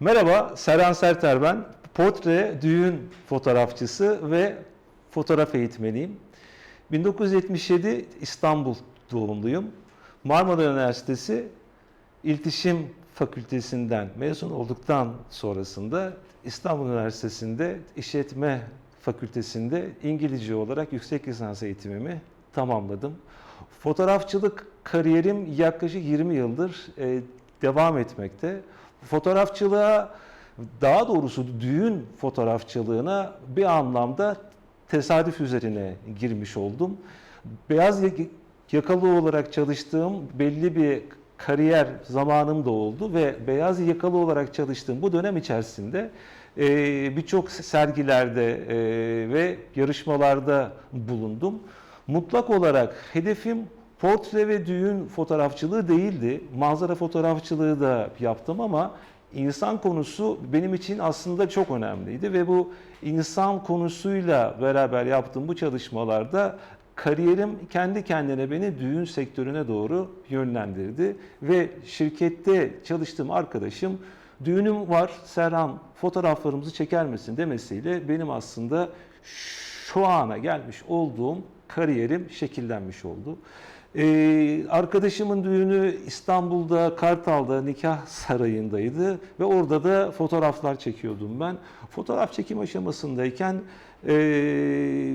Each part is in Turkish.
Merhaba, Serhan Serter ben. Portre, düğün fotoğrafçısı ve fotoğraf eğitmeniyim. 1977 İstanbul doğumluyum. Marmara Üniversitesi İletişim Fakültesinden mezun olduktan sonrasında İstanbul Üniversitesi'nde İşletme Fakültesi'nde İngilizce olarak yüksek lisans eğitimimi tamamladım. Fotoğrafçılık kariyerim yaklaşık 20 yıldır e, devam etmekte. Fotoğrafçılığa daha doğrusu düğün fotoğrafçılığına bir anlamda tesadüf üzerine girmiş oldum. Beyaz yakalı olarak çalıştığım belli bir kariyer zamanım da oldu ve beyaz yakalı olarak çalıştığım bu dönem içerisinde e, birçok sergilerde e, ve yarışmalarda bulundum. Mutlak olarak hedefim portre ve düğün fotoğrafçılığı değildi. Manzara fotoğrafçılığı da yaptım ama insan konusu benim için aslında çok önemliydi ve bu insan konusuyla beraber yaptığım bu çalışmalarda kariyerim kendi kendine beni düğün sektörüne doğru yönlendirdi ve şirkette çalıştığım arkadaşım düğünüm var Serhan fotoğraflarımızı çeker misin demesiyle benim aslında şu ana gelmiş olduğum kariyerim şekillenmiş oldu. Ee, arkadaşımın düğünü İstanbul'da Kartal'da nikah sarayındaydı ve orada da fotoğraflar çekiyordum ben. Fotoğraf çekim aşamasındayken e,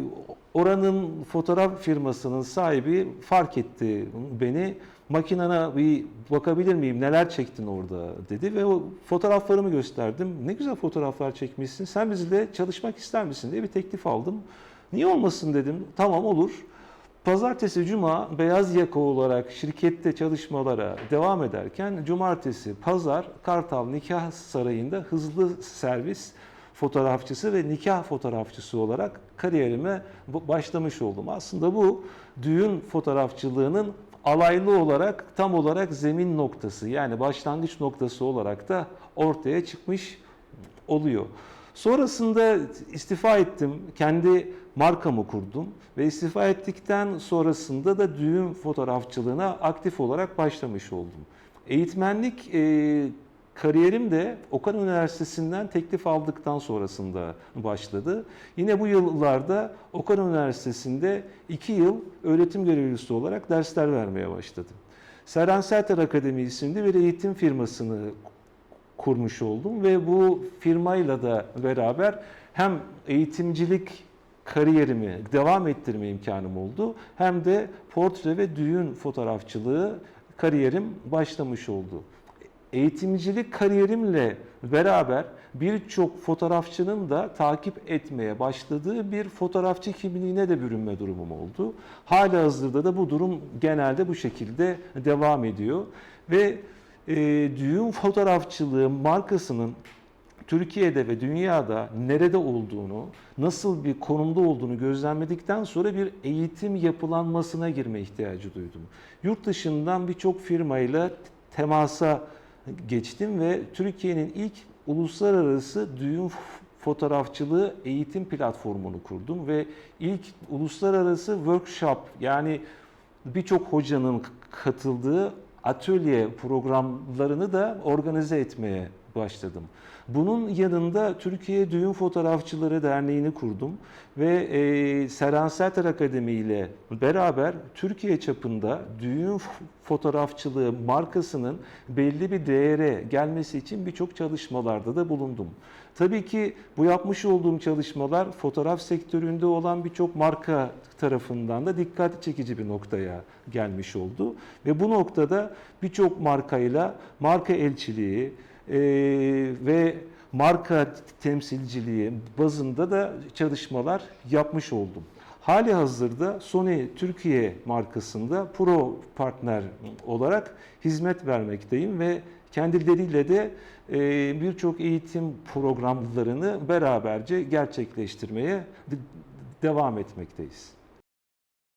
oranın fotoğraf firmasının sahibi fark etti beni. Makinana bir bakabilir miyim neler çektin orada dedi ve o fotoğraflarımı gösterdim. Ne güzel fotoğraflar çekmişsin sen bizle çalışmak ister misin diye bir teklif aldım. Niye olmasın dedim tamam olur. Pazartesi, cuma beyaz yaka olarak şirkette çalışmalara devam ederken cumartesi, pazar Kartal Nikah Sarayı'nda hızlı servis fotoğrafçısı ve nikah fotoğrafçısı olarak kariyerime başlamış oldum. Aslında bu düğün fotoğrafçılığının alaylı olarak tam olarak zemin noktası yani başlangıç noktası olarak da ortaya çıkmış oluyor. Sonrasında istifa ettim. Kendi markamı kurdum ve istifa ettikten sonrasında da düğün fotoğrafçılığına aktif olarak başlamış oldum. Eğitmenlik e, kariyerim de Okan Üniversitesi'nden teklif aldıktan sonrasında başladı. Yine bu yıllarda Okan Üniversitesi'nde iki yıl öğretim görevlisi olarak dersler vermeye başladım. Serhan Serter Akademi isimli bir eğitim firmasını kurmuş oldum ve bu firmayla da beraber hem eğitimcilik kariyerimi devam ettirme imkanım oldu hem de portre ve düğün fotoğrafçılığı kariyerim başlamış oldu. Eğitimcilik kariyerimle beraber birçok fotoğrafçının da takip etmeye başladığı bir fotoğrafçı kimliğine de bürünme durumum oldu. Hala hazırda da bu durum genelde bu şekilde devam ediyor ve e, düğün fotoğrafçılığı markasının Türkiye'de ve dünyada nerede olduğunu, nasıl bir konumda olduğunu gözlemledikten sonra bir eğitim yapılanmasına girme ihtiyacı duydum. Yurt dışından birçok firmayla temasa geçtim ve Türkiye'nin ilk uluslararası düğün fotoğrafçılığı eğitim platformunu kurdum ve ilk uluslararası workshop yani birçok hocanın katıldığı atölye programlarını da organize etmeye başladım. Bunun yanında Türkiye Düğün Fotoğrafçıları Derneği'ni kurdum ve e, Serhan Serter Akademi ile beraber Türkiye çapında düğün fotoğrafçılığı markasının belli bir değere gelmesi için birçok çalışmalarda da bulundum. Tabii ki bu yapmış olduğum çalışmalar fotoğraf sektöründe olan birçok marka tarafından da dikkat çekici bir noktaya gelmiş oldu. Ve bu noktada birçok markayla marka elçiliği, e, ve marka temsilciliği bazında da çalışmalar yapmış oldum. Hali hazırda Sony Türkiye markasında pro partner olarak hizmet vermekteyim ve kendileriyle de e, birçok eğitim programlarını beraberce gerçekleştirmeye devam etmekteyiz.